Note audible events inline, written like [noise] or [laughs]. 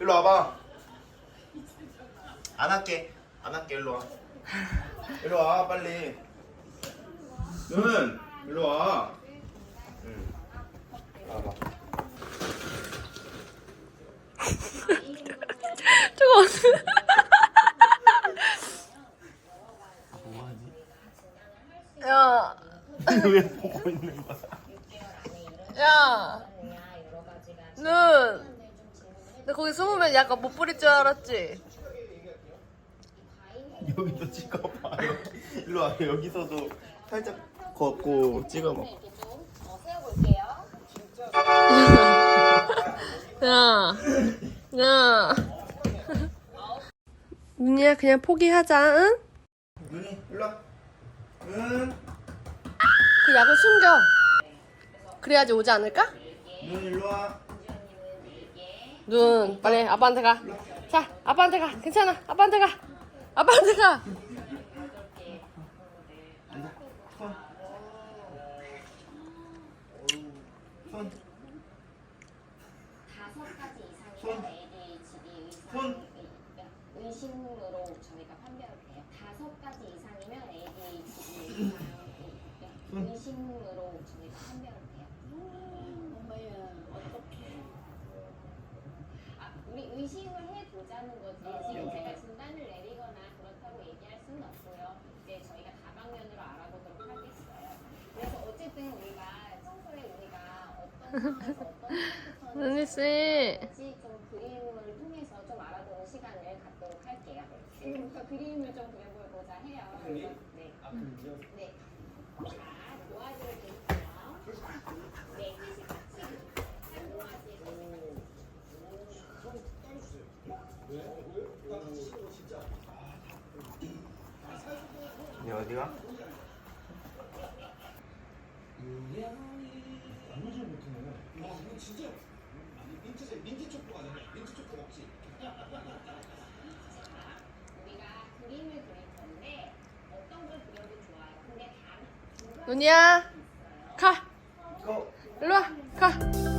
일로 와봐. 안 할게. 안 할게. 일로 와. 일로 와 빨리. 눈 일로 와. 응. [laughs] 와봐. 저거 야, [laughs] 왜 보고 있는 거야? 야, 눈. 너 거기 숨으면 약간 못 부릴 줄 알았지? 여기도 찍어봐. 여기. [laughs] 일로 와. 여기서도 살짝 걷고 찍어봐. 이렇게 좀 어, 세워볼게요. 야, 야. 눈이야, 그냥 포기하자, 응? 눈이 일로 와. 눈. 그 약을 숨겨. 그래야지 오지 않을까? 눈 일로 와. 눈, 빨리 아빠한테 가. 자, 아빠한테 가. 괜찮아. 아빠한테 가. 아빠한테 가. 손. 손. 이상이면 ADHD 손. 의심으로 저희가 판별을 해요. 다섯 가지 이상이면 ADHD 손. 의심으로 저희가 판별을 해요. 엄마야 어떡해 아, 우리 의심을 해보자는 거지. 지금 제가 진단을 내리거나 그렇다고 얘기할 수는 없고요. 이제 저희가 다방면으로 알아보도록 하겠어요. 그래서 어쨌든 우리가 청소에 우리가 어떤 상황에서 어떤 [laughs] 눈이 씨. 같이 좀 그림을 통해서 좀 알아보는 시간을 갖도록 할게요. 지금부터 그림을 좀 그려보고자 해요. 그래서, 네. 네. 자, 도화지를 드릴게요. 네, 셋이 같이 한 도화지를. 네 어디가? 우리가 그림을 그릴 건데 어떤 걸 그려도 좋아요. 근데 단두 가지 눈이야, 가. 고. 일로 와, 가.